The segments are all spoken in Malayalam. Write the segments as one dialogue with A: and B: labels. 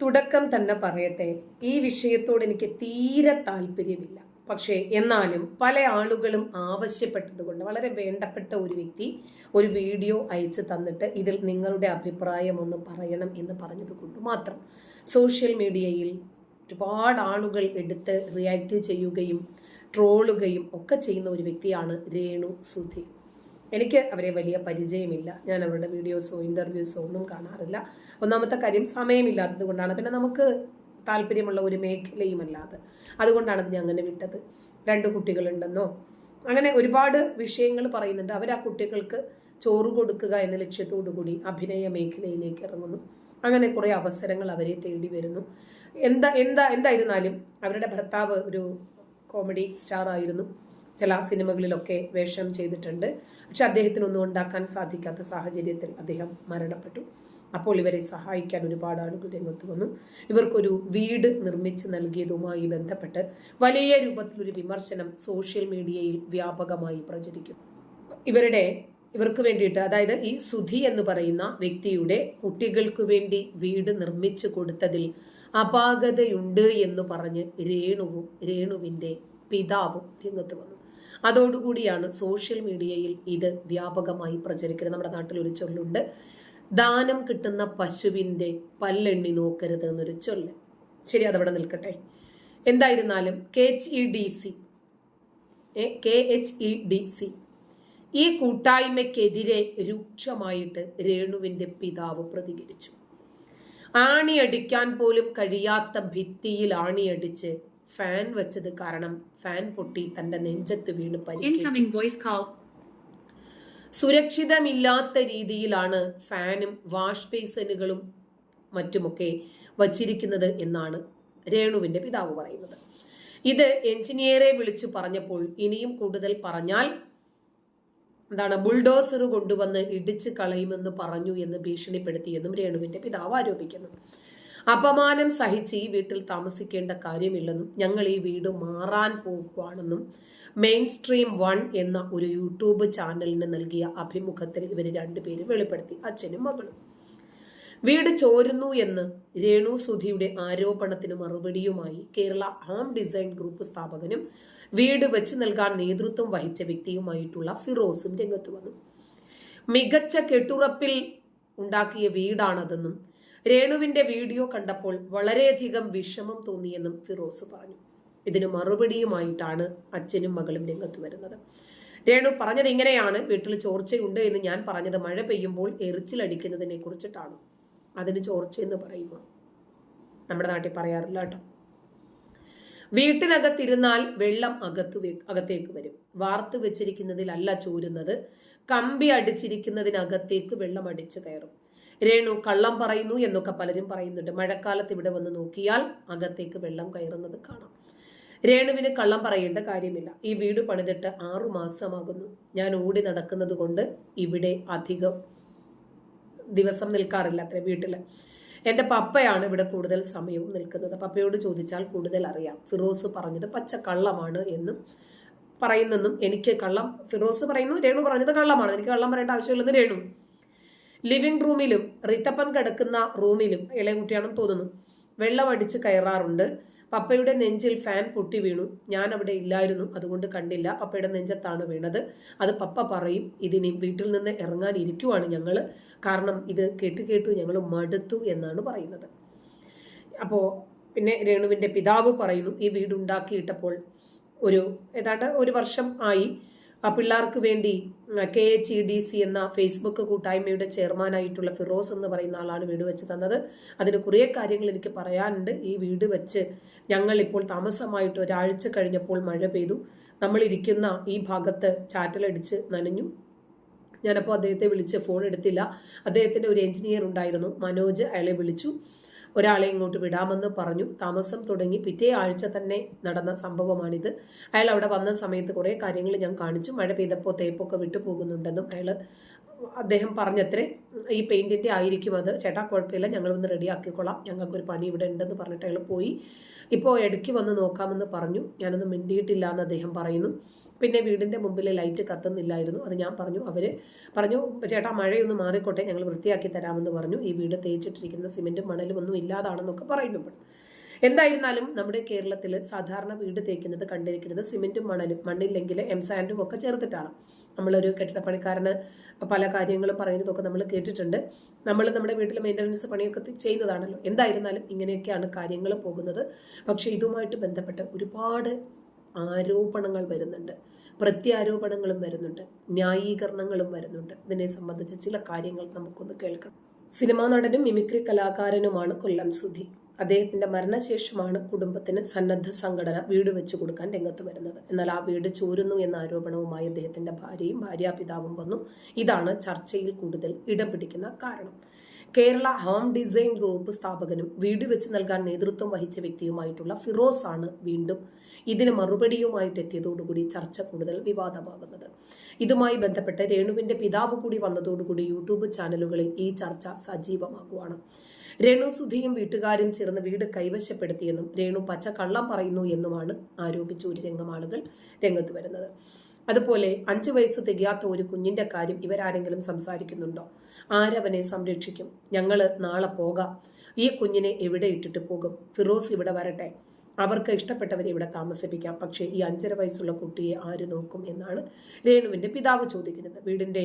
A: തുടക്കം തന്നെ പറയട്ടെ ഈ വിഷയത്തോട് എനിക്ക് തീരെ താല്പര്യമില്ല. പക്ഷേ എന്നാലും പല ആളുകളും ആവശ്യപ്പെട്ടതുകൊണ്ട് വളരെ വേണ്ടപ്പെട്ട ഒരു വ്യക്തി ഒരു വീഡിയോ അയച്ചു തന്നിട്ട് ഇതിൽ നിങ്ങളുടെ അഭിപ്രായം ഒന്ന് പറയണം എന്ന് പറഞ്ഞതുകൊണ്ട് മാത്രം. സോഷ്യൽ മീഡിയയിൽ ഒരുപാട് ആളുകൾ എടുത്ത് റിയാക്ട് ചെയ്യുകയും ട്രോളുകയും ഒക്കെ ചെയ്യുന്ന ഒരു വ്യക്തിയാണ് രേണു സുധി എനിക്ക് അവരെ വലിയ പരിചയമില്ല. ഞാൻ അവരുടെ വീഡിയോസോ ഇന്റർവ്യൂസോ ഒന്നും കാണാറില്ല. ഒന്നാമത്തെ കാര്യം സമയമില്ലാത്തത് കൊണ്ടാണ്. പിന്നെ നമുക്ക് താല്പര്യമുള്ള ഒരു മേഖലയുമല്ലാതെ. അതുകൊണ്ടാണ് ഞാൻ അങ്ങനെ വിട്ടത്. രണ്ട് കുട്ടികളുണ്ടെന്നോ? അങ്ങനെ ഒരുപാട് വിഷയങ്ങൾ പറയുന്നുണ്ട്. അവർ ആ കുട്ടികൾക്ക് ചോറ് കൊടുക്കുക എന്ന ലക്ഷ്യത്തോടു കൂടി അഭിനയ മേഖലയിലേക്ക് ഇറങ്ങുന്നു. അങ്ങനെ കുറേ അവസരങ്ങൾ അവരെ തേടി വരുന്നു. എന്താ എന്താ എന്തായിരുന്നാലും അവരുടെ ഭർത്താവ് ഒരു കോമഡി സ്റ്റാർ ആയിരുന്നു ചില സിനിമകളിലൊക്കെ വേഷം ചെയ്തിട്ടുണ്ട്. പക്ഷെ അദ്ദേഹത്തിനൊന്നും ഉണ്ടാക്കാൻ സാധിക്കാത്ത സാഹചര്യത്തിൽ അദ്ദേഹം മരണപ്പെട്ടു. അപ്പോൾ ഇവരെ സഹായിക്കാൻ ഒരുപാട് ആളുകൾ രംഗത്ത് വന്നു. ഇവർക്കൊരു വീട് നിർമ്മിച്ച് നൽകിയതുമായി ബന്ധപ്പെട്ട് വലിയ രൂപത്തിലൊരു വിമർശനം സോഷ്യൽ മീഡിയയിൽ വ്യാപകമായി പ്രചരിക്കുന്നു. ഇവരുടെ ഇവർക്ക് വേണ്ടിയിട്ട് അതായത് ഈ സുധി എന്ന് പറയുന്ന വ്യക്തിയുടെ കുട്ടികൾക്ക് വേണ്ടി വീട് നിർമ്മിച്ചു കൊടുത്തതിൽ അപാകതയുണ്ട് എന്ന് പറഞ്ഞ് രേണുവും രേണുവിന്റെ പിതാവും രംഗത്ത് വന്നു. അതോടുകൂടിയാണ് സോഷ്യൽ മീഡിയയിൽ ഇത് വ്യാപകമായി പ്രചരിക്കുന്നത്. നമ്മുടെ നാട്ടിൽ ഒരു ചൊല്ലുണ്ട്. ദാനം കിട്ടുന്ന പശുവിന്റെ പല്ലെണ്ണി നോക്കരുത് എന്നൊരു ചൊല്ല്. ശരി അതവിടെ നിൽക്കട്ടെ. എന്തായിരുന്നാലും K H E D C K H E D C ഈ കൂട്ടായ്മയ്ക്കെതിരെ രൂക്ഷമായിട്ട് രേണുവിന്റെ പിതാവ് പ്രതികരിച്ചു. ആണിയടിക്കാൻ പോലും കഴിയാത്ത ഭിത്തിയിൽ ആണിയടിച്ച് ഫാൻ വെച്ചത് കാരണം ഫാൻ പൊട്ടി തന്റെ നെഞ്ചത്ത് വീണ് പരിക്കേറ്റു
B: call.
A: സുരക്ഷിതമില്ലാത്ത രീതിയിലാണ് ഫാനും വാഷ് ബേസനുകളും മറ്റുമൊക്കെ വച്ചിരിക്കുന്നത് എന്നാണ് രേണുവിന്റെ പിതാവ് പറയുന്നത്. ഇത് എഞ്ചിനീയറെ വിളിച്ചു പറഞ്ഞപ്പോൾ ഇനിയും കൂടുതൽ പറഞ്ഞാൽ എന്താണ് ബുൾഡോസർ കൊണ്ടുവന്ന് ഇടിച്ചു കളയുമെന്ന് പറഞ്ഞു എന്ന് ഭീഷണിപ്പെടുത്തിയെന്നും രേണുവിന്റെ പിതാവ് ആരോപിക്കുന്നു. അപമാനം സഹിച്ച് ഈ വീട്ടിൽ താമസിക്കേണ്ട കാര്യമില്ലെന്നും ഞങ്ങൾ ഈ വീട് മാറാൻ പോകുവാണെന്നും മെയിൻ സ്ട്രീം വൺ എന്ന ഒരു യൂട്യൂബ് ചാനലിന് നൽകിയ അഭിമുഖത്തിൽ ഇവർ രണ്ടുപേരും വെളിപ്പെടുത്തി അച്ഛനും മകളും. വീട് ചോരുന്നു എന്ന് രേണു സുധിയുടെ ആരോപണത്തിന് മറുപടിയുമായി കേരള ഹോം ഡിസൈൻ ഗ്രൂപ്പ് സ്ഥാപകനും വീട് വെച്ച് നൽകാൻ നേതൃത്വം വഹിച്ച വ്യക്തിയുമായിട്ടുള്ള ഫിറോസും രംഗത്ത് വന്നു. മികച്ച കെട്ടുറപ്പിൽ ഉണ്ടാക്കിയ വീടാണതെന്നും രേണുവിന്റെ വീഡിയോ കണ്ടപ്പോൾ വളരെയധികം വിഷമം തോന്നിയെന്നും ഫിറോസ് പറഞ്ഞു. ഇതിന് മറുപടിയുമായിട്ടാണ് അച്ഛനും മകളും രംഗത്ത് വരുന്നത്. രേണു പറഞ്ഞത് ഇങ്ങനെയാണ് വീട്ടിൽ ചോർച്ചയുണ്ട് എന്ന് ഞാൻ പറഞ്ഞത്. മഴ പെയ്യുമ്പോൾ എറിച്ചിലടിക്കുന്നതിനെ കുറിച്ചിട്ടാണ്. അതിന് ചോർച്ചയെന്ന് പറയുമ്പോൾ നമ്മുടെ നാട്ടിൽ പറയാറില്ല കേട്ടോ. വീട്ടിനകത്തിരുന്നാൽ വെള്ളം അകത്തു അകത്തേക്ക് വരും. വാർത്ത് വെച്ചിരിക്കുന്നതിലല്ല ചോരുന്നത്. കമ്പി അടിച്ചിരിക്കുന്നതിനകത്തേക്ക് വെള്ളം അടിച്ചു കയറും. രേണു കള്ളം പറയുന്നു എന്നൊക്കെ പലരും പറയുന്നുണ്ട്. മഴക്കാലത്ത് ഇവിടെ വന്ന് നോക്കിയാൽ അകത്തേക്ക് വെള്ളം കയറുന്നത് കാണാം. രേണുവിന് കള്ളം പറയേണ്ട കാര്യമില്ല. ഈ വീട് പണിതിട്ട് ആറു മാസമാകുന്നു. ഞാൻ ഓടി നടക്കുന്നത് കൊണ്ട് ഇവിടെ അധികം ദിവസം നിൽക്കാറില്ല അത്ര വീട്ടിൽ. എന്റെ പപ്പയാണ് ഇവിടെ കൂടുതൽ സമയവും നിൽക്കുന്നത്. പപ്പയോട് ചോദിച്ചാൽ കൂടുതൽ അറിയാം. ഫിറോസ് പറഞ്ഞത് പച്ച കള്ളമാണ് എന്നും പറയുന്നെന്നും എനിക്ക് കള്ളം ഫിറോസ് പറയുന്നു രേണു പറഞ്ഞത് കള്ളമാണ്. എനിക്ക് കള്ളം പറയേണ്ട ആവശ്യമില്ലെന്ന് രേണു. ലിവിംഗ് റൂമിലും റിത്തപ്പൻ കിടക്കുന്ന റൂമിലും ഇളയ കുട്ടിയാണെന്ന് തോന്നുന്നു. വെള്ളം അടിച്ച് കയറാറുണ്ട്. പപ്പയുടെ നെഞ്ചിൽ ഫാൻ പൊട്ടി വീണു. ഞാൻ അവിടെ ഇല്ലായിരുന്നു. അതുകൊണ്ട് കണ്ടില്ല. പപ്പയുടെ നെഞ്ചത്താണ് വീണത്. അത് പപ്പ പറയും. ഇതിനി വീട്ടിൽ നിന്ന് ഇറങ്ങാൻ ഇരിക്കുവാണ് ഞങ്ങൾ കാരണം ഇത് കേട്ട് കേട്ടു ഞങ്ങൾ മടുത്തു എന്നാണ് പറയുന്നത്. അപ്പോൾ പിന്നെ രേണുവിന്റെ പിതാവ് പറയുന്നു ഈ വീടുണ്ടാക്കിയിട്ടപ്പോൾ ഒരു ഏതാണ്ട് ഒരു വർഷം ആയി. പിള്ളേർക്ക് വേണ്ടി K H E D C എന്ന ഫേസ്ബുക്ക് കൂട്ടായ്മയുടെ ചെയർമാനായിട്ടുള്ള ഫിറോസ് എന്ന് പറയുന്ന ആളാണ് വീട് വെച്ച് തന്നത്. അതിന് കുറേ കാര്യങ്ങൾ എനിക്ക് പറയാനുണ്ട്. ഈ വീട് വെച്ച് ഞങ്ങൾ ഇപ്പോൾ താമസമായിട്ട് ഒരാഴ്ച കഴിഞ്ഞപ്പോൾ മഴ പെയ്തു. നമ്മളിരിക്കുന്ന ഈ ഭാഗത്ത് ചാറ്റലടിച്ച് നനഞ്ഞു. ഞാനപ്പോൾ അദ്ദേഹത്തെ വിളിച്ച് ഫോൺ എടുത്തില്ല. അദ്ദേഹത്തിന്റെ ഒരു എഞ്ചിനീയർ ഉണ്ടായിരുന്നു മനോജ്. അയാളെ വിളിച്ചു. ഒരാളെ ഇങ്ങോട്ട് വിടാമെന്ന് പറഞ്ഞു. താമസം തുടങ്ങി പിറ്റേ ആഴ്ച തന്നെ നടന്ന സംഭവമാണിത്. അയാൾ അവിടെ വന്ന സമയത്ത് കുറേ കാര്യങ്ങൾ ഞാൻ കാണിച്ചു. മഴ പെയ്തപ്പോൾ തേപ്പൊക്കെ വിട്ടു പോകുന്നുണ്ടെന്നും അയാൾ അദ്ദേഹം പറഞ്ഞത്രേ ഈ പെയിന്റിന്റെ ആയിരിക്കും അത്. ചേട്ടാ കുഴപ്പമില്ല ഞങ്ങൾ ഒന്ന് റെഡി ആക്കിക്കൊള്ളാം ഞങ്ങൾക്കൊരു പണി ഇവിടെ ഉണ്ടെന്ന് പറഞ്ഞിട്ട് അയാൾ പോയി. ഇപ്പോൾ ഇടയ്ക്ക് വന്ന് നോക്കാമെന്ന് പറഞ്ഞു. ഞാനൊന്നും മിണ്ടിയിട്ടില്ല എന്ന് അദ്ദേഹം പറയുന്നു. പിന്നെ വീടിന്റെ മുമ്പിൽ ലൈറ്റ് കത്തുന്നില്ലായിരുന്നു. അത് ഞാൻ പറഞ്ഞു. അവർ പറഞ്ഞു ചേട്ടാ മഴയൊന്ന് മാറിക്കോട്ടെ ഞങ്ങൾ വൃത്തിയാക്കി തരാമെന്ന് പറഞ്ഞു. ഈ വീട് തേച്ചിട്ടിരിക്കുന്ന സിമെന്റും മണലും ഒന്നും ഇല്ലാതാണെന്നൊക്കെ പറയുന്നു ഇപ്പോൾ എന്തായിരുന്നാലും നമ്മുടെ കേരളത്തിൽ സാധാരണ വീട് തേക്കുന്നത് കണ്ടിരിക്കുന്നത് സിമെന്റും മണലും മണ്ണില്ലെങ്കിൽ എം സാൻഡും ഒക്കെ ചേർത്തിട്ടാണ്. നമ്മളൊരു കെട്ടിടപ്പണിക്കാരന് പല കാര്യങ്ങളും പറയുന്നതൊക്കെ നമ്മൾ കേട്ടിട്ടുണ്ട്. നമ്മൾ നമ്മുടെ വീട്ടിൽ മെയിന്റനൻസ് പണിയൊക്കെ ചെയ്യുന്നതാണല്ലോ. എന്തായിരുന്നാലും ഇങ്ങനെയൊക്കെയാണ് കാര്യങ്ങൾ പോകുന്നത്. പക്ഷേ ഇതുമായിട്ട് ബന്ധപ്പെട്ട് ഒരുപാട് ആരോപണങ്ങൾ വരുന്നുണ്ട്. പ്രത്യാരോപണങ്ങളും വരുന്നുണ്ട്. ന്യായീകരണങ്ങളും വരുന്നുണ്ട്. ഇതിനെ സംബന്ധിച്ച് ചില കാര്യങ്ങൾ നമുക്കൊന്ന് കേൾക്കണം. സിനിമാ നടനും മിമിക്രി കലാകാരനുമാണ് കൊല്ലം സുധി. അദ്ദേഹത്തിന്റെ മരണശേഷമാണ് കുടുംബത്തിന് സന്നദ്ധ സംഘടന വീട് വെച്ചു കൊടുക്കാൻ രംഗത്ത് വരുന്നത്. എന്നാൽ ആ വീട് ചോരുന്നു എന്ന ആരോപണവുമായി അദ്ദേഹത്തിന്റെ ഭാര്യയും ഭാര്യാപിതാവും വന്നു. ഇതാണ് ചർച്ചയിൽ കൂടുതൽ ഇടം പിടിക്കുന്ന കാരണം. കേരള ഹോം ഡിസൈൻ ഗ്രൂപ്പ് സ്ഥാപകനും വീട് വെച്ച് നൽകാൻ നേതൃത്വം വഹിച്ച വ്യക്തിയുമായിട്ടുള്ള ഫിറോസ് ആണ് വീണ്ടും ഇതിന് മറുപടിയുമായിട്ട് എത്തിയതോടുകൂടി ചർച്ച കൂടുതൽ വിവാദമാകുന്നത്. ഇതുമായി ബന്ധപ്പെട്ട് രേണുവിന്റെ പിതാവ് കൂടി വന്നതോടുകൂടി യൂട്യൂബ് ചാനലുകളിൽ ഈ ചർച്ച സജീവമാകുവാണ്. രേണു സുധിയും വീട്ടുകാരും ചേർന്ന് വീട് കൈവശപ്പെടുത്തിയെന്നും രേണു പച്ച പച്ചക്കള്ളം പറയുന്നു എന്നുമാണ് ആരോപിച്ച ഒരു രംഗം ആളുകൾ രംഗത്ത് വരുന്നത്. അതുപോലെ അഞ്ചു വയസ്സ് തികയാത്ത ഒരു കുഞ്ഞിന്റെ കാര്യം ഇവരാരെങ്കിലും സംസാരിക്കുന്നുണ്ടോ? ആരവനെ സംരക്ഷിക്കും. ഞങ്ങൾ നാളെ പോകാം. ഈ കുഞ്ഞിനെ എവിടെ ഇട്ടിട്ട് പോകും? ഫിറോസ് ഇവിടെ വരട്ടെ. അവർക്ക് ഇഷ്ടപ്പെട്ടവരെ ഇവിടെ താമസിപ്പിക്കാം. പക്ഷേ ഈ അഞ്ചര വയസ്സുള്ള കുട്ടിയെ ആര് നോക്കും എന്നാണ് രേണുവിന്റെ പിതാവ് ചോദിക്കുന്നത്. വീടിന്റെ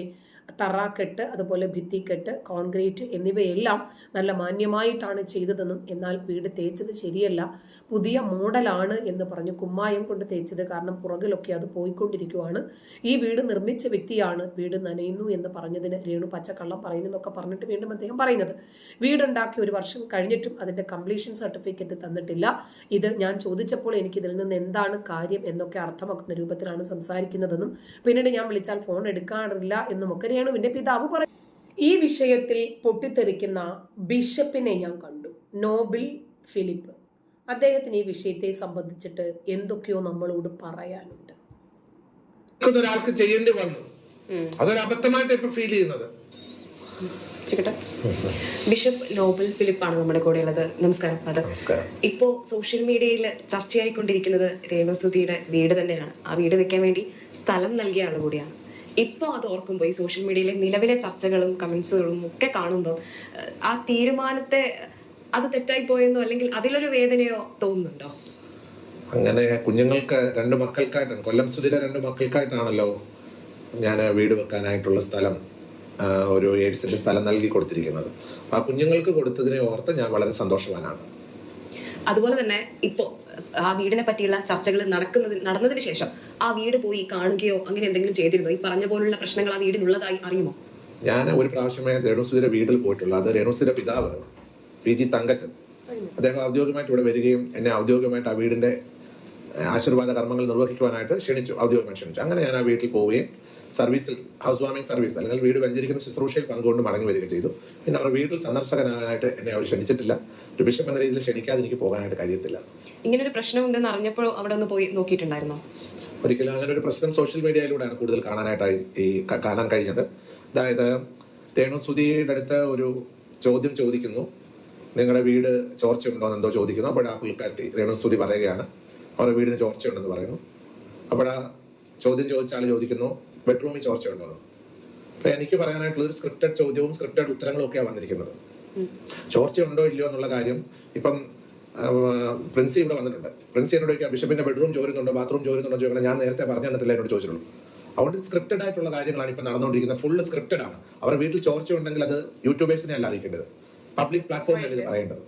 A: തറാക്കെട്ട് അതുപോലെ ഭിത്തിക്കെട്ട് കോൺക്രീറ്റ് എന്നിവയെല്ലാം നല്ല മാന്യമായിട്ടാണ് ചെയ്തതെന്നും എന്നാൽ വീട് തേച്ചത് ശരിയല്ല. പുതിയ മോഡലാണ് എന്ന് പറഞ്ഞു കുമ്മായം കൊണ്ട് തേച്ചത്. കാരണം പുറകിലൊക്കെ അത് പോയിക്കൊണ്ടിരിക്കുവാണ്. ഈ വീട് നിർമ്മിച്ച വ്യക്തിയാണ് വീട് നനയുന്നു എന്ന് പറഞ്ഞതിന് രേണു പച്ചക്കള്ളം എന്നൊക്കെ പറഞ്ഞിട്ട് വീണ്ടും അദ്ദേഹം പറയുന്നത്. വീടുണ്ടാക്കി ഒരു വർഷം കഴിഞ്ഞിട്ടും അതിന്റെ കംപ്ലീഷൻ സർട്ടിഫിക്കറ്റ് തന്നിട്ടില്ല. ഇത് ഞാൻ ചോദിച്ചപ്പോൾ എനിക്ക് ഇതിൽ നിന്ന് എന്താണ് കാര്യം എന്നൊക്കെ അർത്ഥമാക്കുന്ന രൂപത്തിലാണ് സംസാരിക്കുന്നതെന്നും പിന്നീട് ഞാൻ വിളിച്ചാൽ ഫോൺ എടുക്കാറില്ല എന്നുമൊക്കെ രേണുവിന്റെ പിതാവ് പറഞ്ഞു ഈ വിഷയത്തിൽ പൊട്ടിത്തെറിക്കുന്ന ബിഷപ്പിനെ ഞാൻ കണ്ടു. Noble Philip. അദ്ദേഹത്തിന് ഈ വിഷയത്തെ സംബന്ധിച്ചിട്ട് എന്തൊക്കെയോ നമ്മളോട് പറയാനുണ്ട്.
B: ഒരാൾക്ക് ചെയ്യേണ്ടി വന്നു. അതൊരു അബദ്ധമായിട്ട് ഇപ്പൊ ഫീൽ ചെയ്യുന്നത്.
C: ബിഷപ്പ് നോബൽ ഫിലിപ്പാണ് നമ്മുടെ കൂടെ ഉള്ളത് നമസ്കാരം അത്
B: നമസ്കാരം.
C: ഇപ്പോ സോഷ്യൽ മീഡിയയിൽ ചർച്ചയായിക്കൊണ്ടിരിക്കുന്നത് രേണുസുതിയുടെ വീട് തന്നെയാണ്. ആ വീട് വെക്കാൻ വേണ്ടി സ്ഥലം നൽകിയ ആൾ കൂടിയാണ്. ഇപ്പോൾ അത് ഓർക്കുമ്പോൾ ഈ സോഷ്യൽ മീഡിയയിലെ നിലവിലെ ചർച്ചകളും കമൻസുകളും ഒക്കെ കാണുമ്പോൾ ആ തീരുമാനത്തെ അത് തെറ്റായി പോയെന്നോ അല്ലെങ്കിൽ അതിലൊരു വേദനയോ തോന്നുന്നുണ്ടോ?
B: അങ്ങനെ കുഞ്ഞുങ്ങൾക്ക് രണ്ട് മക്കൾക്കായിട്ടാണ് കൊല്ലം സുധിര രണ്ട് മക്കൾക്കായിട്ടാണല്ലോ ഞാൻ വീട് വെക്കാനായിട്ടുള്ള സ്ഥലം ഒരു എയ്ഡ്സിന്റെ സ്ഥലം നൽകി കൊടുത്തിരിക്കുന്നത്. ആ കുഞ്ഞുങ്ങൾക്ക് കൊടുത്തതിനെ ഓർത്ത് ഞാൻ വളരെ സന്തോഷവാനാണ്.
C: അതുപോലെ തന്നെ ഇപ്പോൾ ആ വീടിനെ പറ്റിയുള്ള ചർച്ചകൾ നടക്കുന്നതിന് നടന്നതിന് ശേഷം ആ വീട് പോയി കാണുകയോ അങ്ങനെ എന്തെങ്കിലും ചെയ്തിരുന്നോ? ഈ പറഞ്ഞ പോലുള്ള പ്രശ്നങ്ങൾ ആ വീടിനുള്ളതായി അറിയുമോ?
B: ഞാൻ ഒരു പ്രാവശ്യമായ രേണുസുധിര വീട്ടിൽ പോയിട്ടുള്ളത് അത് പിതാവ് പി ജി തങ്കച്ചൻ. അദ്ദേഹം ഔദ്യോഗികമായിട്ട് ഇവിടെ വരികയും എന്നെ ഔദ്യോഗികമായിട്ട് ആ വീടിന്റെ ആശീർവാദ കർമ്മങ്ങൾ നിർവഹിക്കുവാനായിട്ട് ക്ഷണിച്ചു ഔദ്യോഗികമായി ക്ഷണിച്ചു. അങ്ങനെ ഞാൻ ആ വീട്ടിൽ പോവുകയും സർവീസിൽ ഹൗസ് വാമിംഗ് സർവീസ് അല്ലെങ്കിൽ വീട് വഞ്ചരിക്കുന്ന ശുശ്രൂഷയിൽ പങ്കുകൊണ്ട് മടങ്ങി വരികയും ചെയ്തു. പിന്നെ അവർ വീട്ടിൽ സന്ദർശകനാകാനായിട്ട് എന്നെ അവർ ക്ഷണിച്ചിട്ടില്ല. ഒരു ബിഷപ്പ് എന്ന രീതിയിൽ ക്ഷണിക്കാതെ എനിക്ക് പോകാനായിട്ട് കഴിയത്തില്ല.
C: ഇങ്ങനെ ഒരു പ്രശ്നമുണ്ടെന്ന് അറിഞ്ഞപ്പോൾ അവിടെ ഒന്ന് പോയി നോക്കിയിട്ടുണ്ടായിരുന്നോ?
B: ഒരിക്കലും അങ്ങനെ ഒരു പ്രശ്നം സോഷ്യൽ മീഡിയയിലൂടെയാണ് കൂടുതൽ കാണാനായിട്ടായി ഈ കാണാൻ കഴിഞ്ഞത്. അതായത് രേണു സുധിയുടെ അടുത്ത് ഒരു ചോദ്യം ചോദിക്കുന്നു. നിങ്ങളുടെ വീട് ചോർച്ചയുണ്ടോ എന്നെന്തോ ചോദിക്കുന്നു. അപ്പോൾ ആ പുള്ളിക്കാരത്തി രേണു സുധി പറയുകയാണ്. അവരുടെ വീടിന് ചോർച്ചയുണ്ടെന്ന് പറയുന്നു. അപ്പോൾ ആ ചോദ്യം ചോദിച്ചാൽ ചോദിക്കുന്നു ബെഡ്റൂമിൽ ചോർച്ചയുണ്ടോ? എന്ന്. അപ്പൊ എനിക്ക് പറയാനായിട്ടുള്ള ഒരു സ്ക്രിപ്റ്റഡ് ചോദ്യവും സ്ക്രിപ്റ്റഡ് ഉത്തരങ്ങളും ഒക്കെയാണ് വന്നിരിക്കുന്നത്. ചോർച്ചയുണ്ടോ ഇല്ലയോ എന്നുള്ള കാര്യം ഇപ്പം പ്രിൻസി ഇവിടെ വന്നിട്ടുണ്ട്. പ്രിൻസി എന്നോട് ചോദിക്കുക ബിഷപ്പിന്റെ ബെഡ്റൂം ചോരുന്നുണ്ടോ? ബാത്റൂം ചോരുന്നുണ്ടോ? ചോദിക്കണം ഞാൻ നേരത്തെ പറഞ്ഞു തന്നിട്ടില്ല എന്നോട് ചോദിച്ചിട്ടുള്ളൂ. അതുകൊണ്ട് സ്ക്രിപ്റ്റഡ് ആയിട്ടുള്ള കാര്യങ്ങളാണ് ഇപ്പം നടന്നുകൊണ്ടിരിക്കുന്നത്. ഫുൾ സ്ക്രിപ്റ്റഡ് ആണ്. അവരുടെ വീട്ടിൽ ചോർച്ച ഉണ്ടെങ്കിൽ അത് യൂട്യൂബേഴ്സിനെ അല്ല അറിയിക്കേണ്ടത്. പബ്ലിക് പ്ലാറ്റ്ഫോമിലാണ് ഇത് പറയേണ്ടത്.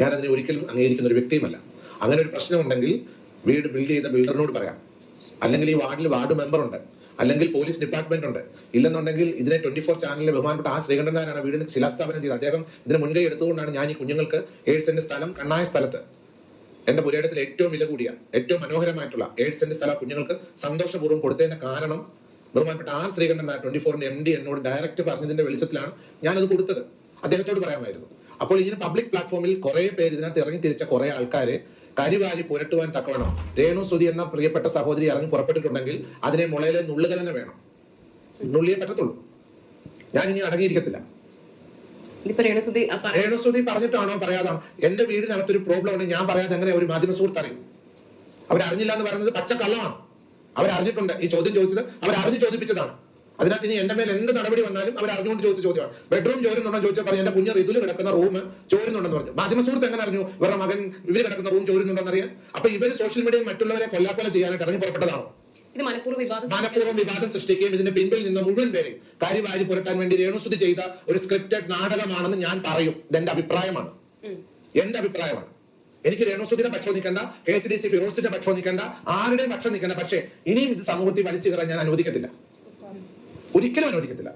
B: ഞാൻ അതിനെ ഒരിക്കലും അംഗീകരിക്കുന്ന ഒരു വ്യക്തിയുമല്ല. അങ്ങനെ ഒരു പ്രശ്നമുണ്ടെങ്കിൽ വീട് ബിൽഡ് ചെയ്ത ബിൽഡറിനോട് പറയാം. അല്ലെങ്കിൽ ഈ വാർഡിൽ വാർഡ് മെമ്പർ ഉണ്ട്. അല്ലെങ്കിൽ പോലീസ് ഡിപ്പാർട്ട്മെന്റ് ഉണ്ട്. ഇല്ലെന്നുണ്ടെങ്കിൽ ഇതിനെ ട്വന്റി ഫോർ ചാനലിലെ ബഹുമാനപ്പെട്ട ആ ശ്രീകണ്ഠനാരാണ് വീടിന് ശിലാസ്ഥാപനം ചെയ്തത് അദ്ദേഹം ഇതിന് മുൻകൈ എടുത്തുകൊണ്ടാണ് ഞാൻ ഈ കുഞ്ഞുങ്ങൾക്ക് ഏഴ് സെന്റ് സ്ഥലം കണ്ണായ സ്ഥലത്ത്. എന്റെ പുരയിടത്തിൽ ഏറ്റവും വില കൂടിയ ഏറ്റവും മനോഹരമായിട്ടുള്ള ഏഴ് സെന്റ് സ്ഥലം കുഞ്ഞുങ്ങൾക്ക് സന്തോഷപൂർവം കൊടുത്തതിന്റെ കാരണം ബഹുമാനപ്പെട്ട ആ ശ്രീകണ്ഠൻ ട്വന്റി ഫോറിന്റെ എം ഡി എന്നോട് ഡയറക്റ്റ് പറഞ്ഞതിന്റെ വെളിച്ചത്തിലാണ് ഞാനത് കൊടുത്തത്. അദ്ദേഹത്തോട് പറയാമായിരുന്നു. അപ്പോൾ ഇങ്ങനെ പബ്ലിക് പ്ലാറ്റ്ഫോമിൽ കുറെ പേര് ഇതിനകത്ത് ഇറങ്ങി തിരിച്ച കുറെ ആൾക്കാരെ കരിവാരി പുരട്ടുവാൻ തക്കവണ്ണം. രേണു സ്തുതി എന്ന പ്രിയപ്പെട്ട സഹോദരി ഇറങ്ങി പുറപ്പെട്ടിട്ടുണ്ടെങ്കിൽ അതിനെ മുളയിലെ നുള്ളുക തന്നെ വേണം. നുള്ളിയെ പറ്റത്തുള്ളൂ. ഞാൻ ഇനി അടങ്ങിയിരിക്കത്തില്ല രേണുസ്തുതി പറഞ്ഞിട്ടാണോ പറയാതാണ് എന്റെ വീടിനകത്തൊരു പ്രോബ്ലം ഉണ്ട് ഞാൻ പറയാതെ എങ്ങനെ ഒരു മാധ്യമ സുഹൃത്ത് അറിയും? അവരറിഞ്ഞില്ല എന്ന് പറയുന്നത് പച്ച കള്ളമാണ് അവരറിഞ്ഞിട്ടുണ്ട് ഈ ചോദ്യം ചോദിച്ചത്. അവരറിഞ്ഞ് ചോദിപ്പിച്ചതാണ്. അതിനകത്ത് ഇനി എന്റെ മേൽ എന്ത് നടപടി വന്നാലും അവർ അറിഞ്ഞുകൊണ്ട് ചോദിച്ച ചോദ്യമാണ്. ബെഡ്റൂം ചോരുന്നുണ്ടോ ചോദിച്ചാൽ പറഞ്ഞു എന്റെ കുഞ്ഞ് റിതുൽ കിടക്കുന്ന റൂം ചോരുന്നുണ്ടെന്ന് പറഞ്ഞു. മാധ്യമ സുഹൃത്ത് എങ്ങനെ അറിഞ്ഞു? ഇവരുടെ മകൻ ഇവർ കിടക്കുന്ന റൂം ചോരുന്നുണ്ടെന്ന് അറിയാം അപ്പൊ ഇവർ സോഷ്യൽ മീഡിയയിൽ മറ്റുള്ളവരെ കൊല്ലാക്കൊല ചെയ്യാനായിട്ട് ഇറങ്ങി പുറപ്പെട്ടതാണോ?
C: മനഃപൂർവ വിവാദം
B: സൃഷ്ടിക്കുകയും ഇതിന്റെ പിൻപിൽ നിന്ന് മുഴുവൻ പേരെ കാര്യവാരി പുരട്ടാൻ വേണ്ടി രേണുസുതി ചെയ്ത ഒരു സ്ക്രിപ്റ്റഡ് നാടകമാണെന്ന് ഞാൻ പറയും. ഇതെന്റെ അഭിപ്രായമാണ്. എന്റെ അഭിപ്രായമാണ്. എനിക്ക് രേണുസുദിന്റെ പക്ഷം നിൽക്കണ്ട കെ എച്ച് ഡി സി ഫിറോസിന്റെ പക്ഷം നിൽക്കണ്ട ആരുടെയും പക്ഷം നിൽക്കണ്ട. പക്ഷേ ഇനിയും ഇത് സമൂഹത്തിൽ വലിച്ചു കയറാൻ ഞാൻ അനുവദിക്കത്തില്ല. ഒരിക്കലും അനുവദിക്കത്തില്ല.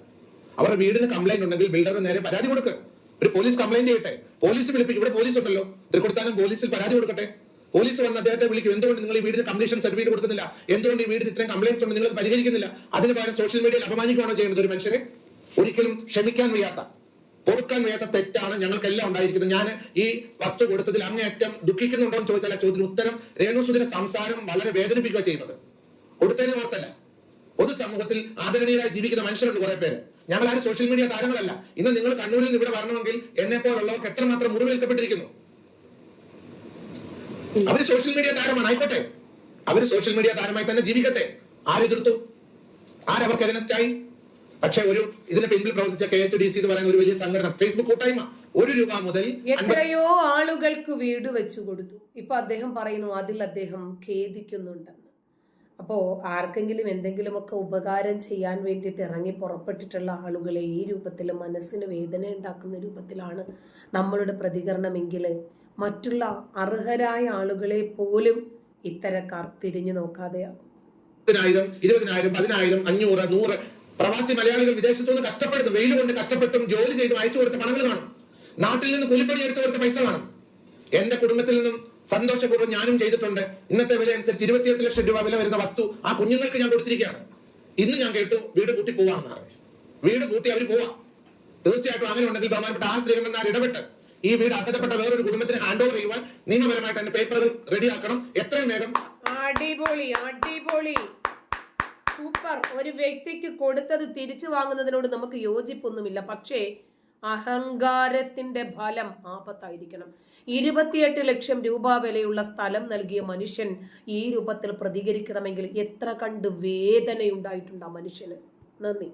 B: അവരുടെ വീടിന് കംപ്ലൈന്റ് ഉണ്ടെങ്കിൽ ബിൽഡറിന് നേരെ പരാതി കൊടുക്കുക ഒരു പോലീസ് കംപ്ലൈന്റ് ചെയ്യട്ടെ. പോലീസ് വിളിപ്പിക്കും ഇവിടെ പോലീസ് ഉണ്ടല്ലോ. തൃക്കൊടുത്താനും പോലീസിൽ പരാതി കൊടുക്കട്ടെ. പോലീസ് വന്ന് അദ്ദേഹത്തെ വിളിക്കും. എന്തുകൊണ്ട് നിങ്ങൾ ഈ വീടിന് കംപ്ലീഷൻ സർട്ടിഫിക്കറ്റ് കൊടുക്കുന്നില്ല? എന്തുകൊണ്ട് ഈ വീടിന് ഇത്രയും കംപ്ലൈന്റ്സ് ഉണ്ട്? നിങ്ങൾ പരിഹരിക്കുന്നില്ല. അതിന് പകരം സോഷ്യൽ മീഡിയയിൽ അപമാനിക്കുകയാണോ ചെയ്യുന്നത് ഒരു മനുഷ്യരെ? ഒരിക്കലും ക്ഷമിക്കാൻ വയ്യാത്ത കൊടുക്കാൻ വയ്യാത്ത തെറ്റാണ് ഞങ്ങൾക്കെല്ലാം ഉണ്ടായിരിക്കുന്നത്. ഞാൻ ഈ വസ്തു കൊടുത്തതിൽ അങ്ങേയറ്റം ദുഃഖിക്കുന്നുണ്ടോ എന്ന് ചോദിച്ചാൽ ചോദ്യത്തിന് ഉത്തരം രേണുസുദിന്റെ സംസാരം വളരെ വേദനിപ്പിക്കുക ചെയ്യുന്നത്. കൊടുത്തതിന് പൊതുസമൂഹത്തിൽ ആദരണീയരായി ജീവിക്കുന്ന മനുഷ്യരുണ്ട് കുറെ പേര്. ഞങ്ങൾ ആരും സോഷ്യൽ മീഡിയ താരങ്ങളല്ല. ഇന്ന് നിങ്ങൾ കണ്ണൂരിൽ നിന്ന് ഇവിടെ വരണമെങ്കിൽ എന്നെ പോലുള്ളവർക്ക് എത്രമാത്രം മുറിവേൽക്കപ്പെട്ടിരിക്കുന്നു? അവർ സോഷ്യൽ മീഡിയ താരമാണ്. ആയിക്കോട്ടെ. അവർ സോഷ്യൽ മീഡിയ താരമായി തന്നെ ജീവിക്കട്ടെ. ആരെതിർത്തു ആരവർക്ക് എതിനസ്റ്റായി? പക്ഷെ ഒരു ഇതിന് പിന്നിൽ പ്രവർത്തിച്ച കെ എച്ച് ഡി സി എന്ന് പറയുന്ന ഒരു വലിയ സംഘടന ഫേസ്ബുക്ക് കൂട്ടായ്മ ഒരു രൂപ മുതൽ
A: എത്രയോ ആളുകൾക്ക് വീട് വെച്ചു കൊടുത്തു. ഇപ്പൊ അദ്ദേഹം പറയുന്നു അതിൽ അദ്ദേഹം ഖേദിക്കുന്നുണ്ടെന്ന്. അപ്പോ ആർക്കെങ്കിലും എന്തെങ്കിലുമൊക്കെ ഉപകാരം ചെയ്യാൻ വേണ്ടിയിട്ട് ഇറങ്ങി പുറപ്പെട്ടിട്ടുള്ള ആളുകളെ ഈ രൂപത്തിൽ മനസ്സിന് വേദന ഉണ്ടാക്കുന്ന രൂപത്തിലാണ് നമ്മളുടെ പ്രതികരണമെങ്കിൽ മറ്റുള്ള അർഹരായ ആളുകളെ പോലും ഇത്തരക്കാർ തിരിഞ്ഞു നോക്കാതെയാകും
B: പതിനായിരം ഇരുപതിനായിരം പതിനായിരം അഞ്ഞൂറ് നൂറ് പ്രവാസി മലയാളികൾ വിദേശത്തു നിന്ന് കഷ്ടപ്പെടുന്നു വെയിൽ കൊണ്ട് കഷ്ടപ്പെട്ടും ജോലി ചെയ്തും അയച്ചു കൊടുത്ത പണങ്ങൾ കാണും. നാട്ടിൽ നിന്ന് കൂലിപ്പണി എടുത്തു കൊടുത്ത പൈസ കാണും. എന്റെ കുടുംബത്തിൽ നിന്നും സന്തോഷപൂർവം ഞാനും ചെയ്തിട്ടുണ്ട്. ഇന്നത്തെ വില അനുസരിച്ച് ഇരുപത്തിയെട്ട് ലക്ഷം രൂപ വില വരുന്ന വസ്തു ആ കുഞ്ഞുങ്ങൾക്ക് ഞാൻ കൊടുത്തിരിക്കുകയാണ്. ഇന്ന് ഞാൻ കേട്ടു വീട് കൂട്ടി പോവാന്ന് പറഞ്ഞു. വീട് കൂട്ടി അവർ പോവാം. തീർച്ചയായിട്ടും അങ്ങനെ ഉണ്ടെങ്കിൽ ബഹുമാനപ്പെട്ട ആ ശ്രീകണ്ഠനാർ ഇടപെട്ട് ഈ വീട് അർഹതപ്പെട്ട വേറൊരു കുടുംബത്തിന് ഹാൻഡ് ഓവർ ചെയ്യുവാൻ നിയമപരമായിട്ട് എന്റെ പേപ്പറുകൾ റെഡിയാക്കണം എത്രയും വേഗം.
A: അടിപൊളി അടിപൊളി. സൂപ്പർ ഒരു വ്യക്തിക്ക് കൊടുത്തത് തിരിച്ചു വാങ്ങുന്നതിനോട് നമുക്ക് യോജിപ്പൊന്നുമില്ല. പക്ഷേ അഹങ്കാരത്തിന്റെ ഫലം ആപത്തായിരിക്കണം. ഇരുപത്തിയെട്ട് ലക്ഷം രൂപ വിലയുള്ള സ്ഥലം നൽകിയ മനുഷ്യൻ ഈ രൂപത്തിൽ പ്രതികരിക്കണമെങ്കിൽ എത്ര കണ്ട് വേദനയുണ്ടായിട്ടുണ്ട് ആ മനുഷ്യന്. നന്ദി.